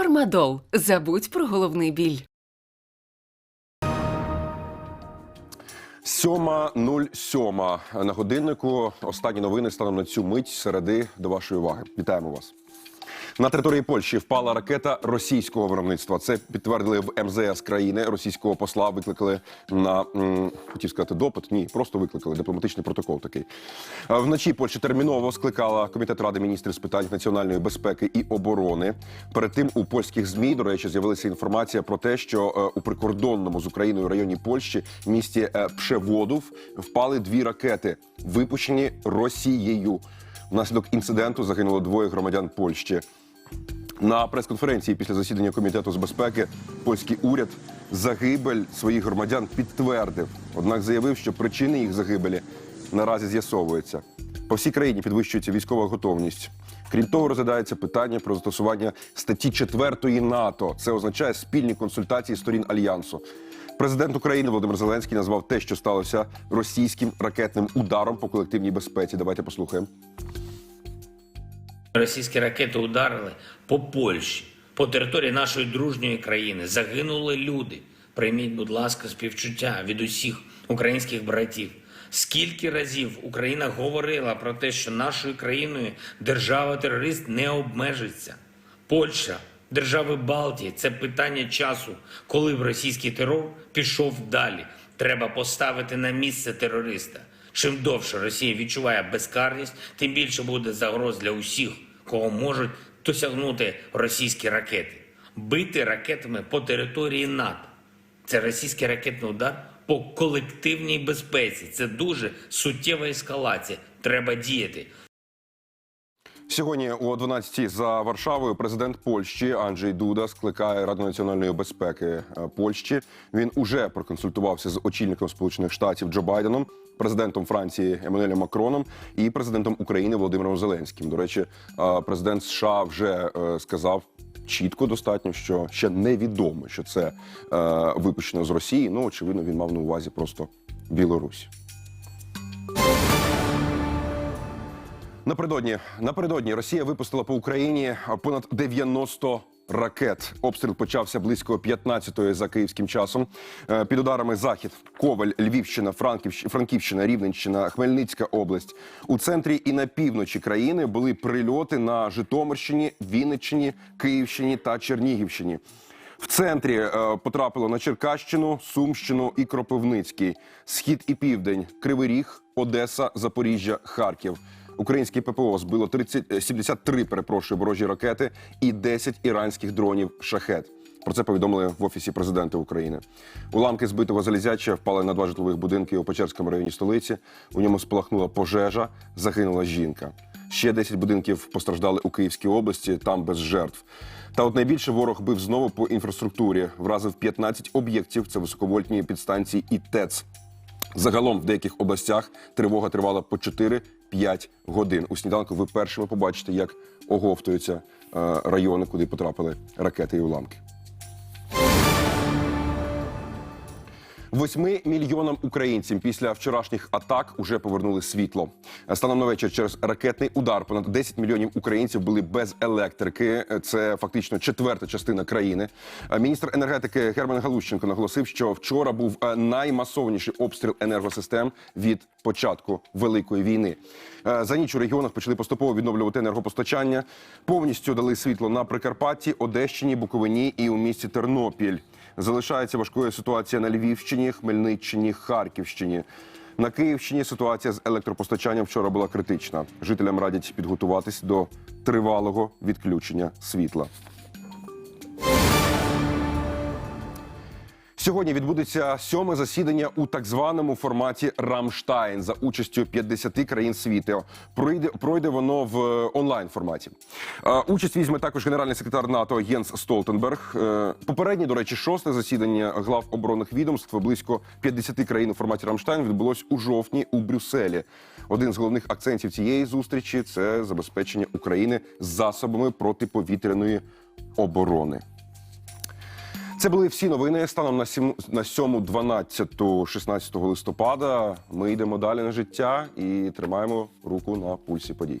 Фармадол. Забудь про головний біль. 7.07 на годиннику. Останні новини станом на цю мить середи до вашої уваги. Вітаємо вас. На території Польщі впала ракета російського виробництва. Це підтвердили в МЗС країни. Російського посла викликали на м, хотів сказати допит. Ні, просто викликали дипломатичний протокол. Такий вночі Польща терміново скликала комітет ради міністрів з питань національної безпеки і оборони. Перед тим у польських змі до речі з'явилася інформація про те, що е, у прикордонному з Україною районі Польщі в місті е, Пшеводов впали дві ракети, випущені Росією. Внаслідок інциденту загинуло двоє громадян Польщі. На прес-конференції після засідання комітету з безпеки польський уряд загибель своїх громадян підтвердив. Однак заявив, що причини їх загибелі наразі з'ясовуються. По всій країні підвищується військова готовність. Крім того, розглядається питання про застосування статті 4 НАТО. Це означає спільні консультації сторін альянсу. Президент України Володимир Зеленський назвав те, що сталося російським ракетним ударом по колективній безпеці. Давайте послухаємо. Російські ракети ударили по Польщі, по території нашої дружньої країни. Загинули люди. Прийміть, будь ласка, співчуття від усіх українських братів. Скільки разів Україна говорила про те, що нашою країною держава-терорист не обмежиться. Польща, держави Балтії це питання часу, коли б російський терор пішов далі. Треба поставити на місце терориста. Чим довше Росія відчуває безкарність, тим більше буде загроз для усіх, кого можуть досягнути російські ракети. Бити ракетами по території НАТО. Це російський ракетний удар по колективній безпеці. Це дуже суттєва ескалація. Треба діяти. Сьогодні о 12 за Варшавою президент Польщі Анджей Дуда скликає Раду національної безпеки е, Польщі. Він уже проконсультувався з очільником Сполучених Штатів Джо Байденом, президентом Франції Еммануелем Макроном і президентом України Володимиром Зеленським. До речі, президент США вже е, сказав. Чітко достатньо, що ще невідомо, що це е, випущено з Росії. Ну очевидно, він мав на увазі просто Білорусь. Напередодні напередодні Росія випустила по Україні понад 90 ракет. Обстріл почався близько 15-ї за київським часом. Е, Під ударами захід, Коваль, Львівщина, Франківщ- Франківщина, Рівненщина, Хмельницька область. У центрі і на півночі країни були прильоти на Житомирщині, Вінниччині, Київщині та Чернігівщині. В центрі е, потрапило на Черкащину, Сумщину і Кропивницький, схід і південь, Кривий Ріг, Одеса, Запоріжжя, Харків. Українське ППО збило 30, е, 73, перепрошую, ворожі ракети і 10 іранських дронів шахет. Про це повідомили в офісі президента України. Уламки збитого залізяча впали на два житлових будинки у Печерському районі столиці. У ньому спалахнула пожежа, загинула жінка. Ще 10 будинків постраждали у Київській області, там без жертв. Та от найбільше ворог бив знову по інфраструктурі, вразив 15 об'єктів. Це високовольтні підстанції і ТЕЦ. Загалом в деяких областях тривога тривала по 4-5 годин. У сніданку ви першими побачите, як оговтуються е, райони, куди потрапили ракети і уламки. Восьми мільйонам українців після вчорашніх атак уже повернули світло. Станом на вечір через ракетний удар понад 10 мільйонів українців були без електрики. Це фактично четверта частина країни. Міністр енергетики Герман Галущенко наголосив, що вчора був е, наймасовніший обстріл енергосистем від початку великої війни. Е, За ніч у регіонах почали поступово відновлювати енергопостачання. Повністю дали світло на Прикарпатті, Одещині, Буковині і у місті Тернопіль. Залишається важкою ситуація на Львівщині, Хмельниччині, Харківщині. На Київщині ситуація з електропостачанням вчора була критична. Жителям радять підготуватись до тривалого відключення світла. Сьогодні відбудеться сьоме засідання у так званому форматі Рамштайн за участю 50 країн світу. Пройде пройде воно в онлайн форматі. Е, Участь візьме також генеральний секретар НАТО Єнс Столтенберг. Е, Попереднє, до речі, шосте засідання глав оборонних відомств близько 50 країн у форматі Рамштайн відбулось у жовтні у Брюсселі. Один з головних акцентів цієї зустрічі це забезпечення України засобами протиповітряної оборони. Це були всі новини станом на 7, на 7, 12, 16 листопада. Ми йдемо далі на життя і тримаємо руку на пульсі подій.